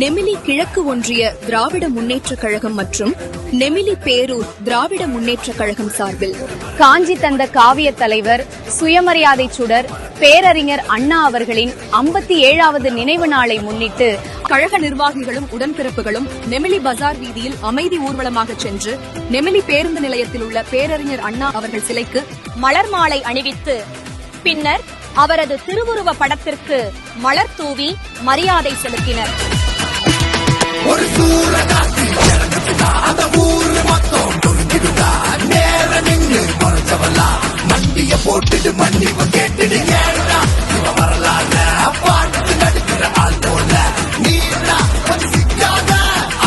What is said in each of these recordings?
நெமிலி கிழக்கு ஒன்றிய திராவிட முன்னேற்றக் கழகம் மற்றும் நெமிலி பேரூர் திராவிட முன்னேற்றக் கழகம் சார்பில் காஞ்சி தந்த காவிய தலைவர் சுயமரியாதை சுடர் பேரறிஞர் அண்ணா அவர்களின் ஐம்பத்தி ஏழாவது நினைவு நாளை முன்னிட்டு கழக நிர்வாகிகளும் உடன்பிறப்புகளும் நெமிலி பஜார் வீதியில் அமைதி ஊர்வலமாக சென்று நெமிலி பேருந்து நிலையத்தில் உள்ள பேரறிஞர் அண்ணா அவர்கள் சிலைக்கு மலர் மாலை அணிவித்து பின்னர் அவரது திருவுருவ படத்திற்கு மலர் தூவி மரியாதை செலுத்தினர். போட்டுட்டு மன்னிப்பு கேட்டுடு ஏடா இவ வரலாற பாட்டு நடிக்கிற ஆள் போல நீடா கொஞ்சம் சிக்காத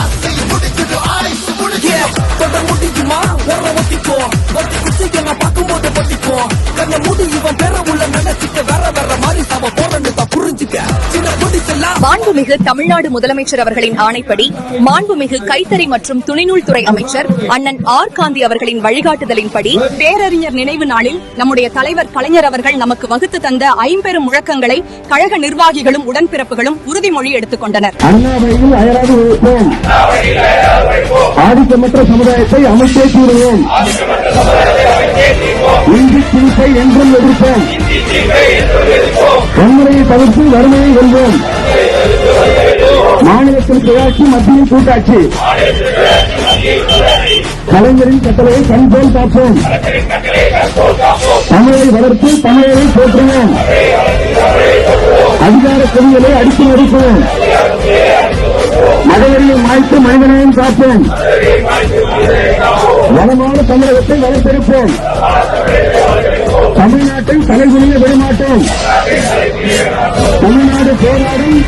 அசை முடிச்சுடு ஆயுசு முடிச்சு தொட முடிக்குமா உர ஒத்திக்கோ ஒத்தி குச்சி என்ன பார்க்கும்போது ஒத்திக்கோ கண்ண முடி இவன் பெற உள்ள நினைச்சிட்டு வேற வேற மாதிரி சம மாண்புமிகு தமிழ்நாடு முதலமைச்சர் அவர்களின் ஆணைப்படி மாண்புமிகு கைத்தறி மற்றும் துணிநூல் துறை அமைச்சர் அண்ணன் ஆர் காந்தி அவர்களின் வழிகாட்டுதலின்படி பேரறிஞர் நினைவு நாளில் நம்முடைய தலைவர் கலைஞர் அவர்கள் நமக்கு வகுத்து தந்த ஐம்பெரும் முழக்கங்களை கழக நிர்வாகிகளும் உடன்பிறப்புகளும் உறுதிமொழி எடுத்துக் கொண்டனர். ஆதிக்கமற்ற சமுதாயத்தை அமைச்சே தீருவோம் இந்தி என்றும் எதிர்ப்போம். வன்முறையை தவிர்த்து வறுமையை வெல்வோம். மாநிலத்தில் சுயாட்சி மத்தியில் கூட்டாட்சி. கலைஞரின் கட்டளையை கண்போல் காப்போம். தமிழை வளர்த்து தமிழரை போற்றுவோம். அதிகார கொடிகளை அடித்து நடிப்போம் மதவெறியை மாய்த்து மனிதனையும் காப்போம். வளமான தமிழகத்தை வளர்த்தெடுப்போம். தமிழ்நாட்டை தலைகுனிய விடமாட்டோம். தமிழ்நாடு போராடும்.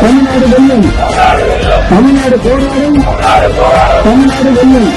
தமிழ்நாடு வெல்லும். தமிழ்நாடு போராடும். தமிழ்நாடு வெல்லும்.